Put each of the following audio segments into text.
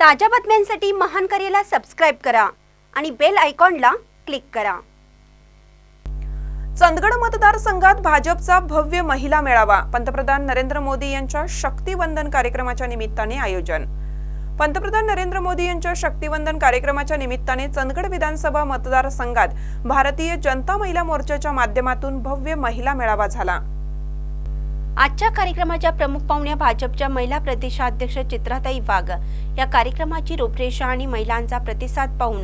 ताज्या बातम्यांसाठी महान करेला सबस्क्राईब करा आणि बेल आयकॉनला क्लिक करा. चंदगड मतदारसंघात भाजपचा भव्य महिला मेळावा. पंतप्रधान नरेंद्र मोदी यांच्या शक्तिवंदन कार्यक्रमाच्या निमित्ताने आयोजन. पंतप्रधान नरेंद्र मोदी यांच्या शक्तिवंदन कार्यक्रमाच्या निमित्ताने चंदगड विधानसभा मतदारसंघात भारतीय जनता महिला मोर्चाच्या माध्यमातून भव्य महिला मेळावा झाला. आजच्या कार्यक्रमाच्या प्रमुख पाहुण्या भाजपच्या महिला प्रदेशाध्यक्ष चित्राताई वाघ. या कार्यक्रमाची रूपरेषा आणि महिलांचा प्रतिसाद पाहून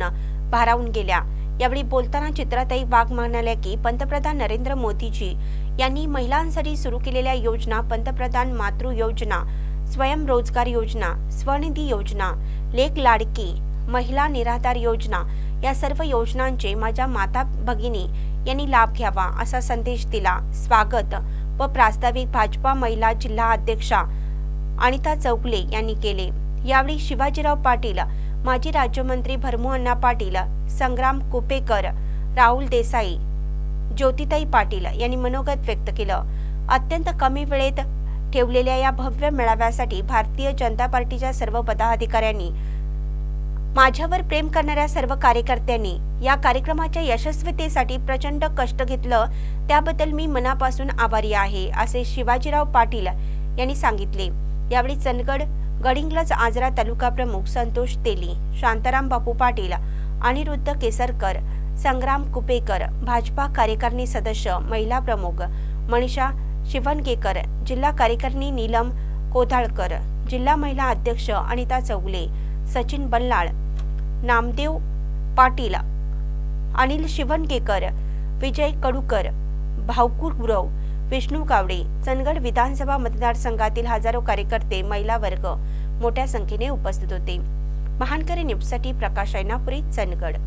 भारावून गेल्या. यावेळी बोलताना चित्राताई वाघ म्हणाल्या की पंतप्रधान नरेंद्र मोदीजी यांनी महिलांसाठी सुरू केलेल्या योजना पंतप्रधान मातृ योजना स्वयंरोजगार योजना स्वनिधी योजना लेख लाडकी महिला निराधार योजना या सर्व योजनांचे माझ्या माता भगिनी यांनी लाभ घ्यावा असा संदेश दिला. स्वागत. व प्रास्ताविक भाजपा महिला जिल्हा अध्यक्षा अनिता चौगले यांनी केले. यावेळी शिवाजीराव पाटील माजी राज्यमंत्री भरमूअण्णा पाटील संग्राम कुपेकर राहुल देसाई ज्योतिताई पाटील यांनी मनोगत व्यक्त केलं. अत्यंत कमी वेळेत ठेवलेल्या या भव्य मेळाव्यासाठी भारतीय जनता पार्टीच्या सर्व पदाधिकाऱ्यांनी माझ्यावर प्रेम करणाऱ्या सर्व कार्यकर्त्यांनी या कार्यक्रमाच्या यशस्वीतेसाठी प्रचंड कष्ट घेतलं. त्याबद्दल मी मनापासून आभारी आहे असे शिवाजीराव पाटील यांनी सांगितले. यावेळी चंदगड गडिंग्लज आजरा तालुका प्रमुख संतोष तेली शांताराम बापू पाटील अनिरुद्ध केसरकर संग्राम कुपेकर भाजपा कार्यकारिणी सदस्य महिला प्रमुख मनीषा शिवणगेकर जिल्हा कार्यकारिणी नीलम कोधाळकर जिल्हा महिला अध्यक्ष अनिता चौगले सचिन बल्लाळ नामदेव पाटील अनिल शिवनकेकर विजय कडूकर भावकूर गुरव विष्णू गावडे चंदगड विधानसभा मतदारसंघातील हजारो कार्यकर्ते महिला वर्ग मोठ्या संख्येने उपस्थित होते. महानकरी न्यूजसाठी प्रकाश ऐनापुरी चंदगड.